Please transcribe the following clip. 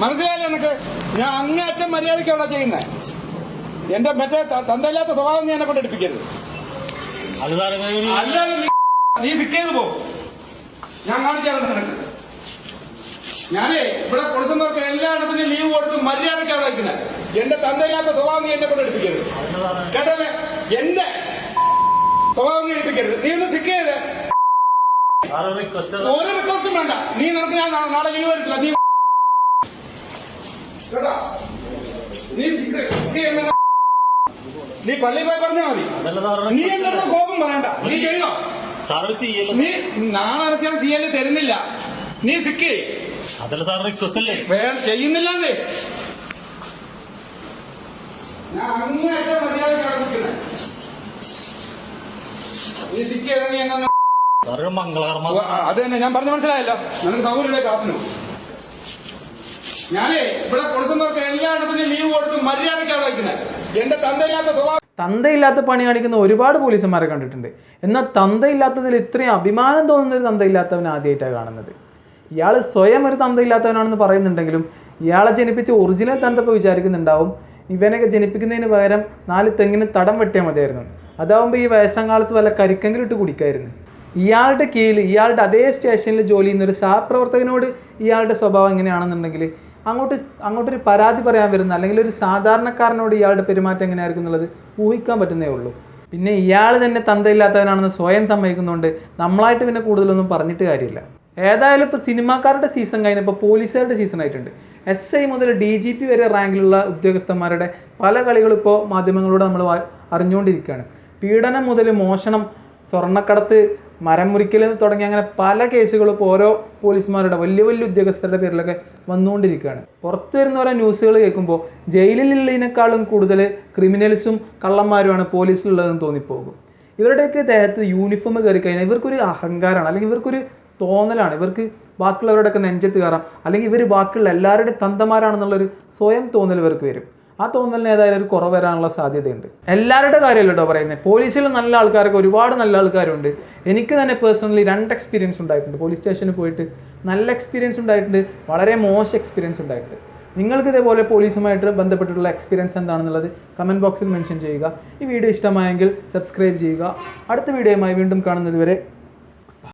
മനസ്സിലായില്ല എനിക്ക് ഞാൻ അങ്ങേറ്റം മര്യാദയ്ക്ക് അവിടെ ചെയ്യുന്നത് എന്റെ മറ്റേ തന്തയില്ലാത്ത സ്വഭാവം നീ എന്നെ കൊണ്ട് എടുപ്പിക്കരുത്. അല്ലാതെ നീ വിൽക്കേത് പോ. ഞാൻ കാണിക്കാറുണ്ട് നിനക്ക്. ഞാനേ ഇവിടെ കൊടുക്കുന്നവർക്ക് എല്ലായിടത്തിനും ലീവ് കൊടുത്ത് മര്യാദയ്ക്ക് അവിടെ വയ്ക്കുന്നത് എന്റെ തന്തയില്ലാത്ത സ്വഭാവം നീ എന്നെ കൊണ്ട് എടുപ്പിക്കരുത്. കേട്ടല്ലേ? എന്റെ സ്വഭാവം നീ എടുപ്പിക്കരുത്. നീ ഒന്ന് സിക്ക് ചെയ്തേ. ഒരു റിക്വസ്റ്റും വേണ്ട. നീ നിനക്ക് ഞാൻ നാളെ ലീവ് എടുക്കില്ല നീ കേട്ടാ നീ സിക്ക് നീ പള്ളി നീ പള്ളിയിൽ പോയി പറഞ്ഞാ മതി. നീ എന്താ കോപം പറയണ്ട. നീ ചെയ്യോ? സാറ് സി എൽ നീ നാളെ ഇറക്കിയാൽ സി എൽ തരുന്നില്ല. നീ സിക്ക്. അതല്ല സാർ റിക്വസ്റ്റ് അല്ലേ? വേറെ ചെയ്യുന്നില്ല ഞാൻ മര്യാദക്കാണ് നിൽക്കുന്നത് നീ സിക്ക് അത് തന്നെ. ഞാൻ പറഞ്ഞ മനസ്സിലായല്ലോ. നിനക്ക് സൗകര്യമില്ലേ കാത്തിനു. ഞാനേ ഇവിടെ കൊടുക്കുന്നവർക്ക് എല്ലായിടത്തിനും ലീവ് കൊടുത്ത് മര്യാദയ്ക്കാണ് വയ്ക്കുന്നത് എന്റെ തന്തയില്ലാത്ത സ്വഭാവം തന്തയില്ലാത്ത പണി കാണിക്കുന്ന ഒരുപാട് പോലീസുമാരെ കണ്ടിട്ടുണ്ട്. എന്നാൽ തന്തയില്ലാത്തതിൽ ഇത്രയും അഭിമാനം തോന്നുന്ന ഒരു തന്തയില്ലാത്തവൻ ആദ്യമായിട്ടാണ് കാണുന്നത്. ഇയാൾ സ്വയം ഒരു തന്തയില്ലാത്തവനാണെന്ന് പറയുന്നുണ്ടെങ്കിലും ഇയാളെ ജനിപ്പിച്ച് ഒറിജിനൽ തന്തപ്പോൾ വിചാരിക്കുന്നുണ്ടാവും. ഇവനൊക്കെ ജനിപ്പിക്കുന്നതിന് പകരം നാല് തെങ്ങിന് തടം വെട്ടിയാൽ മതിയായിരുന്നു. അതാവുമ്പോൾ ഈ വയസ്സാം കാലത്ത് വല്ല കരിക്കെങ്കിലും ഇട്ട് കുടിക്കായിരുന്നു. ഇയാളുടെ കീഴിൽ ഇയാളുടെ അതേ സ്റ്റേഷനിൽ ജോലി ചെയ്യുന്ന ഒരു സഹപ്രവർത്തകനോട് ഇയാളുടെ സ്വഭാവം എങ്ങനെയാണെന്നുണ്ടെങ്കിൽ അങ്ങോട്ട് അങ്ങോട്ടൊരു പരാതി പറയാൻ വരുന്ന അല്ലെങ്കിൽ ഒരു സാധാരണക്കാരനോട് ഇയാളുടെ പെരുമാറ്റം എങ്ങനെയായിരിക്കും എന്നുള്ളത് ഊഹിക്കാൻ പറ്റുന്നേ ഉള്ളൂ. പിന്നെ ഇയാൾ തന്നെ തന്തയില്ലാത്തവനാണെന്ന് സ്വയം സമ്മതിക്കുന്നതുകൊണ്ട് നമ്മളായിട്ട് പിന്നെ കൂടുതലൊന്നും പറഞ്ഞിട്ട് കാര്യമില്ല. ഏതായാലും ഇപ്പോൾ സിനിമാക്കാരുടെ സീസൺ കഴിഞ്ഞപ്പോൾ പോലീസുകാരുടെ സീസൺ ആയിട്ടുണ്ട്. എസ് ഐ മുതൽ ഡി ജി പി വരെ റാങ്കിലുള്ള ഉദ്യോഗസ്ഥന്മാരുടെ പല കളികളും ഇപ്പോൾ മാധ്യമങ്ങളിലൂടെ നമ്മൾ അറിഞ്ഞുകൊണ്ടിരിക്കുകയാണ്. പീഡനം മുതൽ മോഷണം സ്വർണക്കടത്ത് മരം മുറിക്കൽ തുടങ്ങി അങ്ങനെ പല കേസുകളും ഇപ്പോൾ ഓരോ പോലീസുമാരുടെ വലിയ വലിയ ഉദ്യോഗസ്ഥരുടെ പേരിലൊക്കെ വന്നുകൊണ്ടിരിക്കുകയാണ്. പുറത്തു വരുന്ന ഓരോ ന്യൂസുകൾ കേൾക്കുമ്പോൾ ജയിലിലുള്ളതിനേക്കാളും കൂടുതൽ ക്രിമിനൽസും കള്ളന്മാരുമാണ് പോലീസിലുള്ളതെന്ന് തോന്നിപ്പോകും. ഇവരുടെയൊക്കെ ദേഹത്ത് യൂണിഫോം കയറി കഴിഞ്ഞാൽ ഇവർക്കൊരു അഹങ്കാരമാണ് അല്ലെങ്കിൽ ഇവർക്കൊരു തോന്നലാണ് ഇവർക്ക് ബാക്കിയുള്ളവരോടൊക്കെ നെഞ്ചത്ത് കയറാം അല്ലെങ്കിൽ ഇവർ ബാക്കിയുള്ള എല്ലാവരുടെയും തന്തമാരാണെന്നുള്ളൊരു സ്വയം തോന്നൽ ഇവർക്ക് വരും. ആ തോന്നലിന് ഏതായാലും ഒരു കുറവ് വരാനുള്ള സാധ്യതയുണ്ട്. എല്ലാവരുടെ കാര്യമല്ല കേട്ടോ പറയുന്നത് പോലീസിൽ നല്ല ആൾക്കാരൊക്കെ ഒരുപാട് നല്ല ആൾക്കാരുണ്ട്. എനിക്ക് തന്നെ പേഴ്സണലി രണ്ട് എക്സ്പീരിയൻസ് ഉണ്ടായിട്ടുണ്ട്. പോലീസ് സ്റ്റേഷനിൽ പോയിട്ട് നല്ല എക്സ്പീരിയൻസ് ഉണ്ടായിട്ടുണ്ട്. വളരെ മോശം എക്സ്പീരിയൻസ് ഉണ്ടായിട്ടുണ്ട്. നിങ്ങൾക്ക് ഇതേപോലെ പോലീസുമായിട്ട് ബന്ധപ്പെട്ടിട്ടുള്ള എക്സ്പീരിയൻസ് എന്താണെന്നുള്ളത് കമന്റ് ബോക്സിൽ മെൻഷൻ ചെയ്യുക. ഈ വീഡിയോ ഇഷ്ടമായെങ്കിൽ സബ്സ്ക്രൈബ് ചെയ്യുക. അടുത്ത വീഡിയോയുമായി വീണ്ടും കാണുന്നത് വരെ